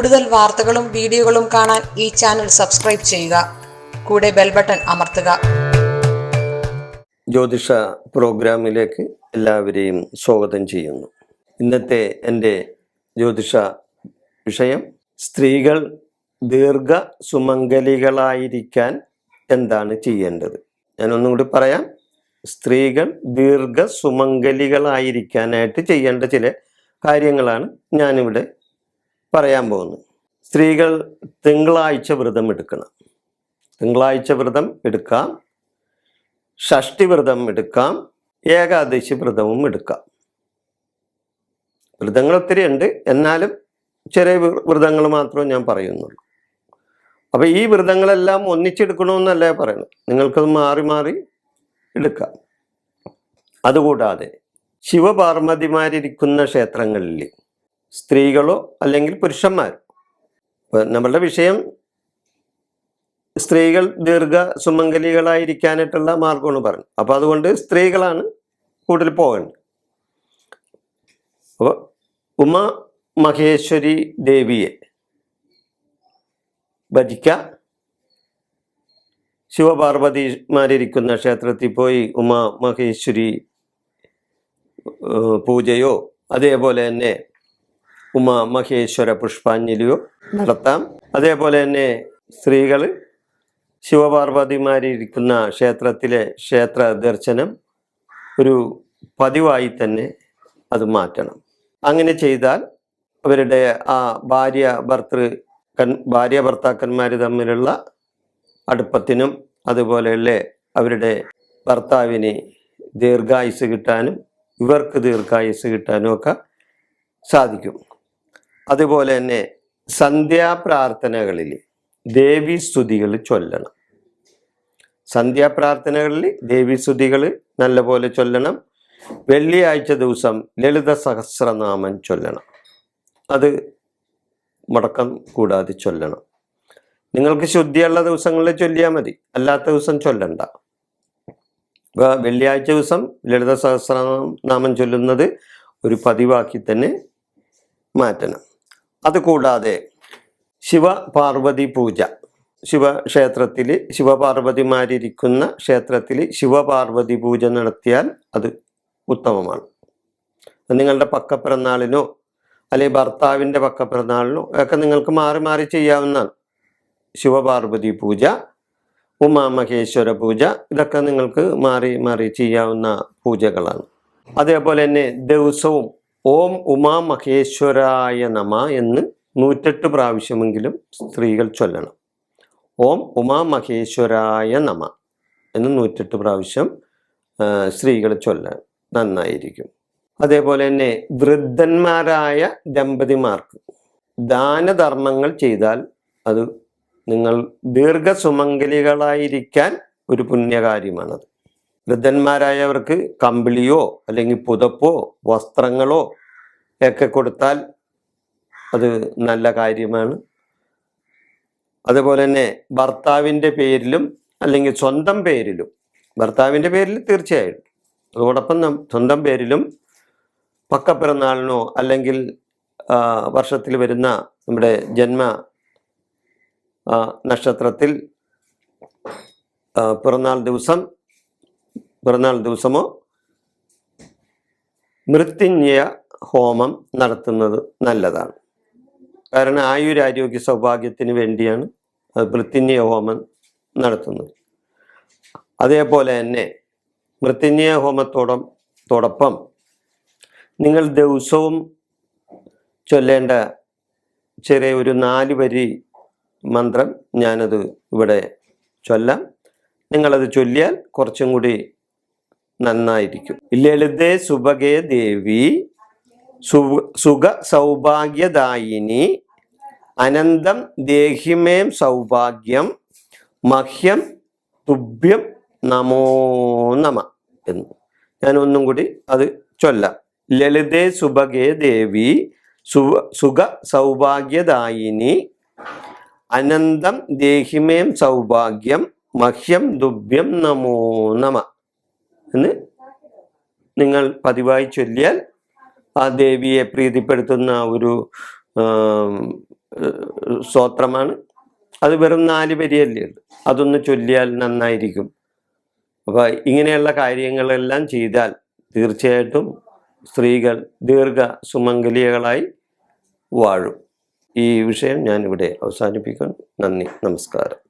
കൂടുതൽ വാർത്തകളും വീഡിയോകളും കാണാൻ ഈ ചാനൽ സബ്സ്ക്രൈബ് ചെയ്യുക. കൂടെ ബെൽ ബട്ടൺ അമർത്തുക. ജ്യോതിഷ പ്രോഗ്രാമിലേക്ക് എല്ലാവരെയും സ്വാഗതം ചെയ്യുന്നു. ഇന്നത്തെ എന്റെ ജ്യോതിഷ വിഷയം സ്ത്രീകൾ ദീർഘ സുമംഗലികളായിരിക്കാൻ എന്താണ് ചെയ്യേണ്ടത്? ഞാനൊന്നും കൂടി പറയാം. സ്ത്രീകൾ ദീർഘ സുമംഗലികളായിരിക്കാനായിട്ട് ചെയ്യേണ്ട ചില കാര്യങ്ങളാണ് ഞാനിവിടെ പറയാൻ പോകുന്നു. സ്ത്രീകൾ തിങ്കളാഴ്ച വ്രതം എടുക്കണം. തിങ്കളാഴ്ച വ്രതം എടുക്കാം. ഷഷ്ടി വ്രതം എടുക്കാം. ഏകാദശി വ്രതവും എടുക്കാം. വ്രതങ്ങൾ ഒത്തിരി ഉണ്ട്. എന്നാലും ചെറിയ വ്രതങ്ങൾ മാത്രമേ ഞാൻ പറയുന്നുള്ളൂ. അപ്പോൾ ഈ വ്രതങ്ങളെല്ലാം ഒന്നിച്ചെടുക്കണമെന്നല്ലേ പറയുന്നത്? നിങ്ങൾക്കത് മാറി മാറി എടുക്കാം. അതുകൂടാതെ ശിവപാർവതിമാരിരിക്കുന്ന ക്ഷേത്രങ്ങളിൽ സ്ത്രീകളോ അല്ലെങ്കിൽ പുരുഷന്മാരോ? നമ്മളുടെ വിഷയം സ്ത്രീകൾ ദീർഘ സുമംഗലികളായിരിക്കാനായിട്ടുള്ള മാർഗമാണ് പറഞ്ഞു അപ്പോൾ അതുകൊണ്ട് സ്ത്രീകളാണ് കൂടുതൽ പോകേണ്ടത്. അപ്പോൾ ഉമ മഹേശ്വരി ദേവിയെ ഭജിക്ക. ശിവപാർവതിമാരിരിക്കുന്ന ക്ഷേത്രത്തിൽ പോയി ഉമ മഹേശ്വരി പൂജയോ അതേപോലെ തന്നെ ഉമ മഹേശ്വര പുഷ്പാഞ്ജലിയോ നടത്താം. അതേപോലെ തന്നെ സ്ത്രീകൾ ശിവപാർവതിമാരിയിരിക്കുന്ന ക്ഷേത്രത്തിലെ ക്ഷേത്ര ദർശനം ഒരു പതിവായി തന്നെ അത് മാറ്റണം. അങ്ങനെ ചെയ്താൽ അവരുടെ ആ ഭാര്യ ഭർത്തൃ കൺ ഭാര്യ ഭർത്താക്കന്മാർ തമ്മിലുള്ള അടുപ്പത്തിനും അതുപോലെയുള്ള അവരുടെ ഭർത്താവിന് ദീർഘായുസ് കിട്ടാനും ഇവർക്ക് ദീർഘായുസ് കിട്ടാനും ഒക്കെ സാധിക്കും. അതുപോലെ തന്നെ സന്ധ്യാപ്രാർത്ഥനകളിൽ ദേവി സ്തുതികൾ ചൊല്ലണം. സന്ധ്യാപ്രാർത്ഥനകളിൽ ദേവി സ്തുതികൾ നല്ലപോലെ ചൊല്ലണം. വെള്ളിയാഴ്ച ദിവസം ലളിത സഹസ്രനാമം ചൊല്ലണം. അത് മുടക്കം കൂടാതെ ചൊല്ലണം. നിങ്ങൾക്ക് ശുദ്ധിയുള്ള ദിവസങ്ങളിൽ ചൊല്ലിയാൽ മതി. അല്ലാത്ത ദിവസം ചൊല്ലണ്ട. വെള്ളിയാഴ്ച ദിവസം ലളിത സഹസ്രനാമം ചൊല്ലുന്നത് ഒരു പതിവാക്കി തന്നെ മാറ്റണം. അതുകൂടാതെ ശിവ പാർവതി പൂജ. ശിവക്ഷേത്രത്തിൽ ശിവപാർവതിമാരിരിക്കുന്ന ക്ഷേത്രത്തിൽ ശിവപാർവതി പൂജ നടത്തിയാൽ അത് ഉത്തമമാണ്. നിങ്ങളുടെ പക്കപ്പിറന്നാളിനോ അല്ലെങ്കിൽ ഭർത്താവിന്റെ പക്കപ്പിറന്നാളിനോ ഒക്കെ നിങ്ങൾക്ക് മാറി മാറി ചെയ്യാവുന്നതാണ്. ശിവപാർവതി പൂജ ഉമാമഹേശ്വര പൂജ ഇതൊക്കെ നിങ്ങൾക്ക് മാറി മാറി ചെയ്യാവുന്ന പൂജകളാണ്. അതേപോലെ തന്നെ ദിവസവും ഓം ഉമാ മഹേശ്വരായ നമ എന്ന് നൂറ്റെട്ട് പ്രാവശ്യമെങ്കിലും സ്ത്രീകൾ ചൊല്ലണം. ഓം ഉമാ മഹേശ്വരായ നമ എന്ന് നൂറ്റെട്ട് പ്രാവശ്യം സ്ത്രീകൾ ചൊല്ലണം നന്നായിരിക്കും. അതേപോലെ തന്നെ വൃദ്ധന്മാരായ ദമ്പതിമാർക്ക് ദാനധർമ്മങ്ങൾ ചെയ്താൽ അത് നിങ്ങൾ ദീർഘസുമംഗലികളായിരിക്കാൻ ഒരു പുണ്യകാര്യമാണത്. വൃദ്ധന്മാരായവർക്ക് കമ്പിളിയോ അല്ലെങ്കിൽ പുതപ്പോ വസ്ത്രങ്ങളോ ഒക്കെ കൊടുത്താൽ അത് നല്ല കാര്യമാണ്. അതുപോലെ തന്നെ ഭർത്താവിന്റെ പേരിലും അല്ലെങ്കിൽ സ്വന്തം പേരിലും ഭർത്താവിന്റെ പേരിൽ തീർച്ചയായിട്ടും അതോടൊപ്പം സ്വന്തം പേരിലും പക്കപ്പിറന്നാളിനോ അല്ലെങ്കിൽ വർഷത്തിൽ വരുന്ന നമ്മുടെ ജന്മ നക്ഷത്രത്തിൽ പിറന്നാൾ ദിവസം പിറന്നാൾ ദിവസമോ? മൃത്യുഞ്ജയ ഹോമം നടത്തുന്നത് നല്ലതാണ്. കാരണം ആയുരാരോഗ്യ സൗഭാഗ്യത്തിന് വേണ്ടിയാണ് അത് മൃത്യുഞ്ജയ ഹോമം നടത്തുന്നത്. അതേപോലെ തന്നെ മൃത്യുഞ്ജയ ഹോമത്തോടൊപ്പം തോടൊപ്പം നിങ്ങൾ ദിവസവും ചൊല്ലേണ്ട ചെറിയ ഒരു നാല് വരി മന്ത്രം ഞാനത് ഇവിടെ ചൊല്ലാം. നിങ്ങളത് ചൊല്ലിയാൽ കുറച്ചും കൂടി നന്നായിരിക്കും. ലളിതേ സുഭഗേ ദേവി സുഖ സൗഭാഗ്യദായിനി അനന്തം ദേഹിമേം സൗഭാഗ്യം മഹ്യം തുഭ്യം നമോ നമ എന്ന്. ഞാൻ ഒന്നും കൂടി അത് ചൊല്ലാം. ലളിതേ സുഭഗേ ദേവി സുഖ സൗഭാഗ്യദായിനി അനന്തം ദേഹിമേം സൗഭാഗ്യം മഹ്യം ദുഭ്യം നമോ നമ എന്ന് നിങ്ങൾ പതിവായി ചൊല്ലിയാൽ ആ ദേവിയെ പ്രീതിപ്പെടുത്തുന്ന ഒരു സ്ത്രോത്രമാണ് അത് വെറും നാല് വരിയല്ലേ അതൊന്ന് ചൊല്ലിയാൽ നന്നായിരിക്കും. അപ്പോൾ ഇങ്ങനെയുള്ള കാര്യങ്ങളെല്ലാം ചെയ്താൽ തീർച്ചയായിട്ടും സ്ത്രീകൾ ദീർഘ സുമംഗലികളായി വാഴും. ഈ വിഷയം ഞാനിവിടെ അവസാനിപ്പിക്കുന്നു. നന്ദി. നമസ്കാരം.